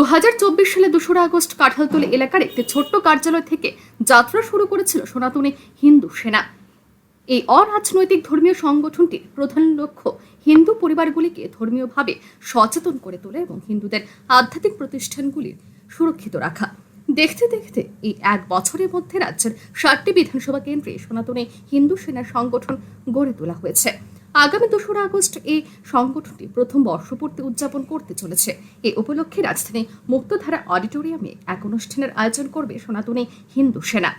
দুহাজার চব্বিশ সালে দোসরা আগস্ট কাঁঠালতলী এলাকার একটি ছোট্ট কার্যালয় থেকে যাত্রা শুরু করেছিল সনাতনী হিন্দু সেনা। এই অরাজনৈতিক ধর্মীয় সংগঠনটির প্রধান লক্ষ্য হিন্দু পরিবারগুলিকে ধর্মীয়ভাবে সচেতন করে তোলা এবং হিন্দুদের আধ্যাত্মিক প্রতিষ্ঠানগুলির সুরক্ষিত রাখা। দেখতে দেখতে এই এক বছরের মধ্যে রাজ্যের ষাটটি বিধানসভা কেন্দ্রে সনাতনী হিন্দু সেনা সংগঠন গড়ে তোলা হয়েছে। আগামী দোসরা আগস্ট এই সংগঠনটি প্রথম বর্ষপূর্তি উদযাপন করতে চলেছে। এই উপলক্ষে রাজধানী মুক্তধারা অডিটোরিয়ামে এক অনুষ্ঠানের আয়োজন করবে সনাতনী হিন্দু সেনা।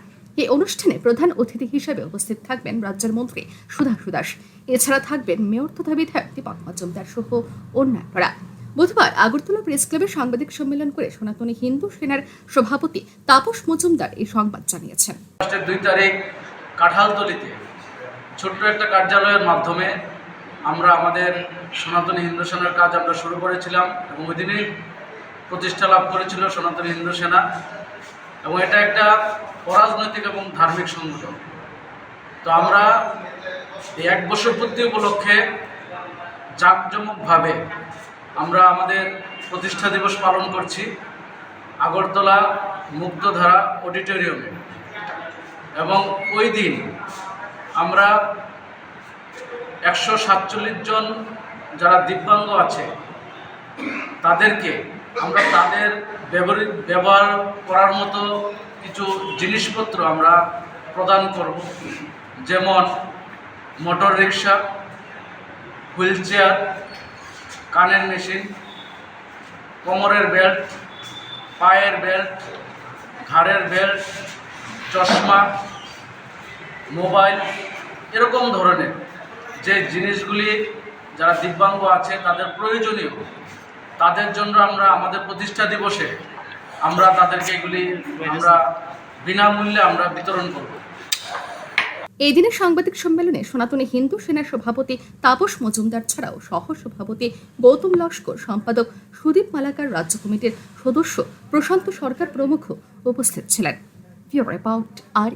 এই অনুষ্ঠানে প্রধান অতিথি হিসেবে উপস্থিত থাকবেন রাজ্যের মন্ত্রী সুধাংশু দাস। এছাড়া থাকবেন মেয়র তথা বিধায়ক দীপক মজুমদার সহ অন্যান্যরা। বুধবার আগরতলা প্রেস ক্লাবে সাংবাদিক সম্মেলন করে সনাতনী হিন্দু সেনার সভাপতি তাপস মজুমদার এই সংবাদ জানিয়েছেন। দুই তারিখ কাঁঠালতলিতে ছোট্ট একটা কার্যালয়ের মাধ্যমে আমরা আমাদের সনাতনী হিন্দু সেনার কাজ আমরা শুরু করেছিলাম এবং ওই প্রতিষ্ঠা লাভ করেছিল সনাতনী হিন্দু সেনা। এবং এটা একটা অরাজনৈতিক এবং ধার্মিক সংগঠন। তো আমরা এই এক বছর পূর্তি উপলক্ষে জাঁকজমকভাবে আমরা আমাদের প্রতিষ্ঠা দিবস পালন করছি, আগরতলা মুক্তধারা অডিটোরিয়ামে। এবং ওই দিন আমরা একশো সাতচল্লিশ জন যারা দিব্যাঙ্গ আছে, তাদেরকে আমরা তাদের ব্যবহৃত, ব্যবহার করার মতো কিছু জিনিসপত্র আমরা প্রদান করব। যেমন মোটর রিক্সা, হুইল চেয়ার, কানের মেশিন, কোমরের বেল্ট, পায়ের বেল্ট, ঘাড়ের বেল্ট, চশমা মোবাইল, এরকম ধরনের যে জিনিসগুলি যারা দিব্যাঙ্গ আছে, তাদের প্রয়োজনীয়, তাদের জন্য আমরা, আমাদের প্রতিষ্ঠা দিবসে আমরা তাদেরকে এগুলি আমরা বিনামূল্যে আমরা বিতরণ করব। এই দিনের সাংবাদিক সম্মেলনে সনাতনী হিন্দু সেনার সভাপতি তাপস মজুমদার ছাড়াও সহ সভাপতি গৌতম লস্কর, সম্পাদক সুদীপ মালাকার রাজ্য কমিটির সদস্য প্রশান্ত সরকার প্রমুখ উপস্থিত ছিলেন। আর